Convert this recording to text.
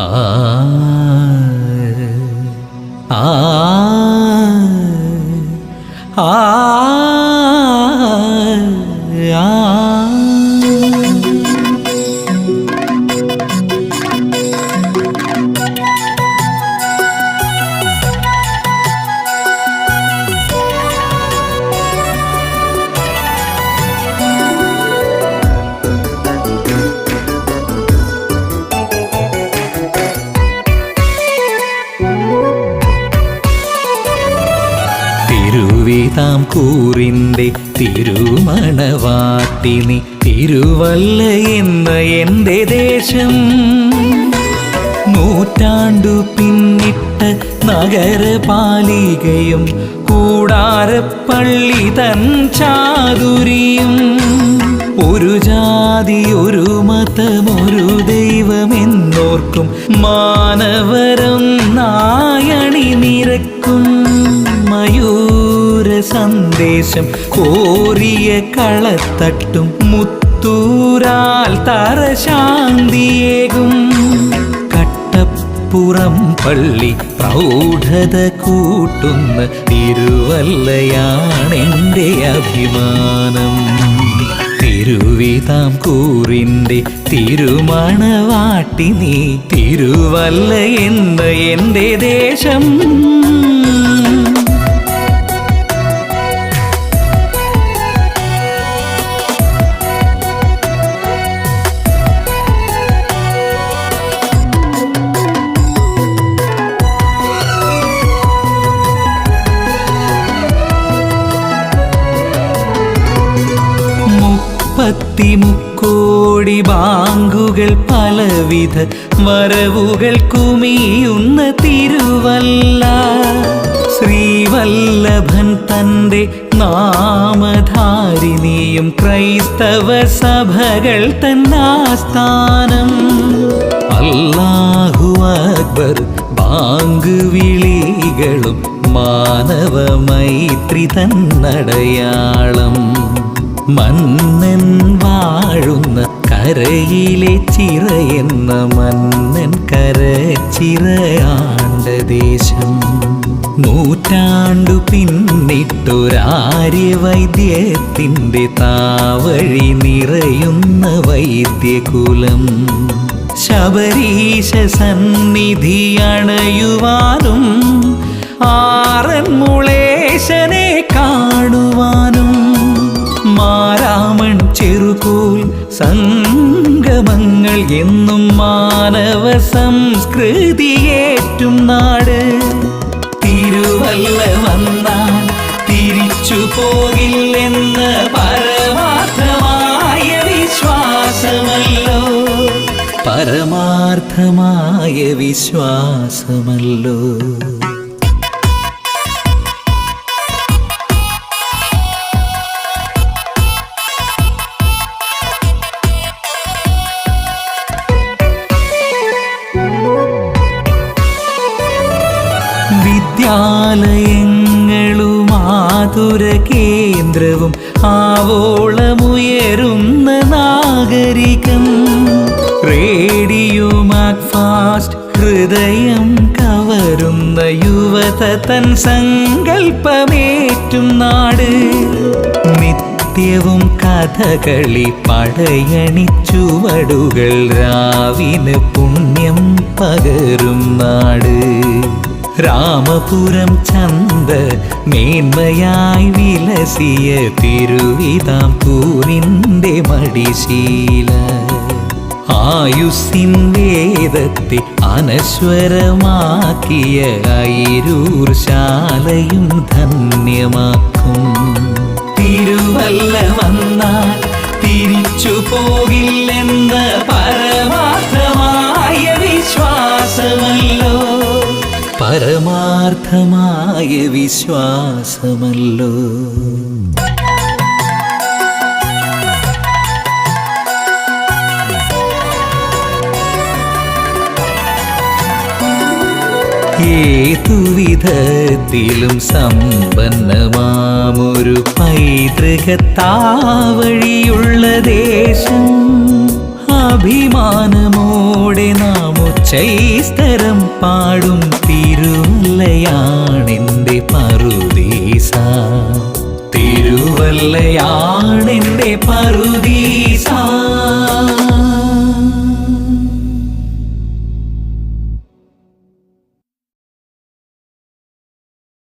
ah ah തിരുവിതാം കൂറിന്റെ തിരുമണവാട്ടിനി Thiruvalla എന്ന എന്റെ ദേശം. നൂറ്റാണ്ടു പിന്നിട്ട നഗരപാലികയും കൂടാരപ്പള്ളി തൻ ചാതുരിയും. ഒരു ജാതി ഒരു മതമൊരു ദൈവമെന്നോർക്കും മാനവരം നായണി നിരക്കും. സന്ദേശം കോറിയ കളത്തട്ടും മുത്തൂരാൽ തറശാന്തിയേകും. കട്ടപ്പുറം പള്ളി പ്രൗഢത കൂട്ടുന്ന തിരുവല്ലയാണെന്റെ അഭിമാനം. തിരുവിതാം കൂറിന്റെ തിരുമണവാട്ടി നീ തിരുവല്ല എന്ന എന്റെ ദേശം. മുപ്പത്തി മുക്കോടി ബാങ്കുകൾ പലവിധ വരവുകൾ കുമിയുന്ന തിരുവല്ല. ശ്രീവല്ലഭൻ തന്റെ നാമധാരിണിയും ക്രൈസ്തവ സഭകൾ തന്നാസ്ഥാനം അല്ലാഹു അക്ബർ ബാങ്ക് വിളികളും മാനവ മൈത്രി തന്നടയാളം. മന്നൻ വാഴുന്ന കരയിലെ ചിറയെന്ന മന്നൻ കരച്ചിറയാണ്ട ദേശം. നൂറ്റാണ്ടു പിന്നിട്ടൊരാര്യ വൈദ്യത്തിന്റെ താവഴി നിറയുന്ന വൈദ്യകുലം. ശബരീശ സന്നിധി അണയുവാനും ആറന്മുളേശനെ മാരാമൺ ചെറുകോൽ സംഗമങ്ങൾ എന്നും മാനവ സംസ്കൃതിയേറ്റും നാട്. തിരുവല്ല വന്നാൽ തിരിച്ചു പോകില്ലെന്ന് പരമാർത്ഥമായ വിശ്വാസമല്ലോ. പരമാർത്ഥമായ വിശ്വാസമല്ലോ. ആതുര കേന്ദ്രവും ആവോളമുയരുന്ന നാഗരികം. റേഡിയോ മാക്ഫാസ്റ്റ് ഹൃദയം കവരുന്ന യുവത തൻ സങ്കൽപ്പമേറ്റും നാട്. നിത്യവും കഥകളി പടയണി ചുവടുകൾ രാവിന് പുണ്യം പകരും നാട്. രാമപുരം ചന്ത മേന്മയായി വിലസിയ തിരുവിതാം പൂരിന്റെ മടിശീല. ആയുസിൻ വേദത്തെ അനശ്വരമാക്കിയ ഐരൂർ ശാലയും ധന്യമാക്കും. തിരുവല്ല വന്നാൽ തിരിച്ചു പോകില്ലെന്ന് പരമാർത്ഥമായ വിശ്വാസമല്ലോ. ഏതുവിധത്തിലും സമ്പന്നമാമൊരു പൈതൃകത്താവഴിയുള്ള ദേശം അഭിമാനമോടെ നാം ഉച്ചൈസ്തരം പാടും പല്ലയാണെന്റെ പറുദീസാ.